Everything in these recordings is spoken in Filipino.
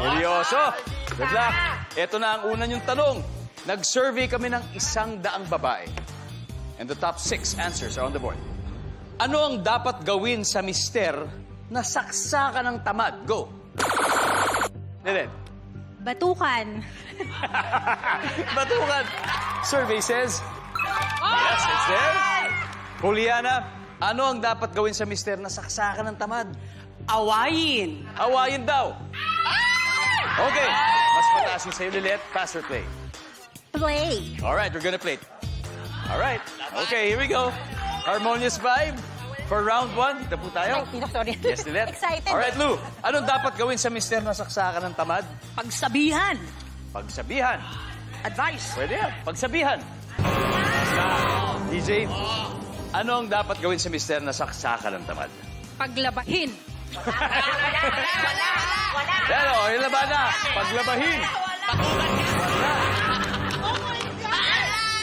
seryoso. Good luck. Ito na ang una niyong tanong. Nag-survey kami ng isang daang babae. And the top six answers are on the board. Ano ang dapat gawin sa mister na saksakan ng tamad? Go. Nelen. Batukan. Batukan. Survey says, yes, it's there. Juliana, ano ang dapat gawin sa mister na saksakan ng tamad? Awayin. Awayin daw. Okay. Mas mataas yung sa'yo, Lilet. Pass or play? Play. All right, we're gonna play. All right. Okay, here we go. Harmonious vibe for round one. Dito po tayo. Ay, sorry. Yes, Lilet. Excited. All right, Lou. Anong dapat gawin sa mister na saksakan ng tamad? Pagsabihan. Pagsabihan. Advice. Pwede yan. Pagsabihan. DJ, ano ang dapat gawin sa mister na saksakan ng tamad? Paglabahin. Pero, yung laban na. Paglabahin.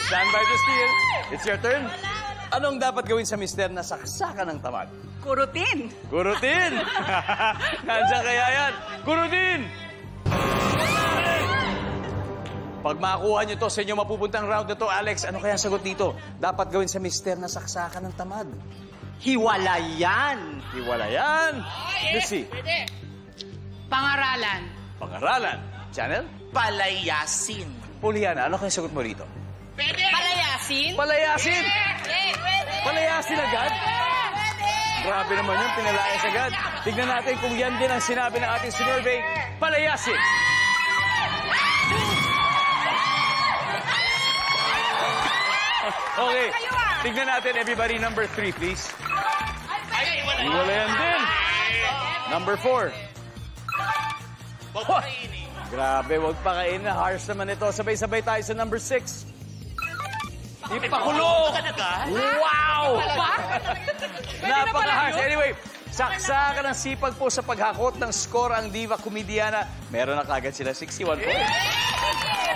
Stand by to steal. It's your turn. Anong dapat gawin sa mister na saksakan ng tamad? Kurutin. Kurutin! Nandiyan kaya yan? Kurutin! Pag makuha niyo to sa inyo mapupuntang round na to, Alex, ano kaya sagot dito? Dapat gawin sa mister na saksakan ng tamad. Hiwalayan. Iwala yan. Lucy, Pangaralan. pangaralan. Channel? Palayasin. Puliana, ano kaya sagot mo rito? Palayasin. Palayasin! Palayasin agad? Grabe naman yun, pinalayas agad. Tignan natin kung yan din ang sinabi ng ating survey. Palayasin! Okay, tignan natin everybody number three, please. Iwalayan din. Number four. Huh. Grabe, wag pa kain na. Harsh naman ito. Sabay-sabay tayo sa number six. Ipakulo! Wow! Napaka-harsh. Anyway, saksa ka ng sipag po sa paghakot ng score ang diva komediana. Meron na kagad sila 61 points.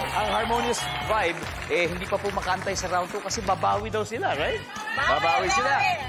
Ang harmonious vibe, eh, hindi pa po makantay sa round 2 kasi babawi daw sila, right? Babawi sila.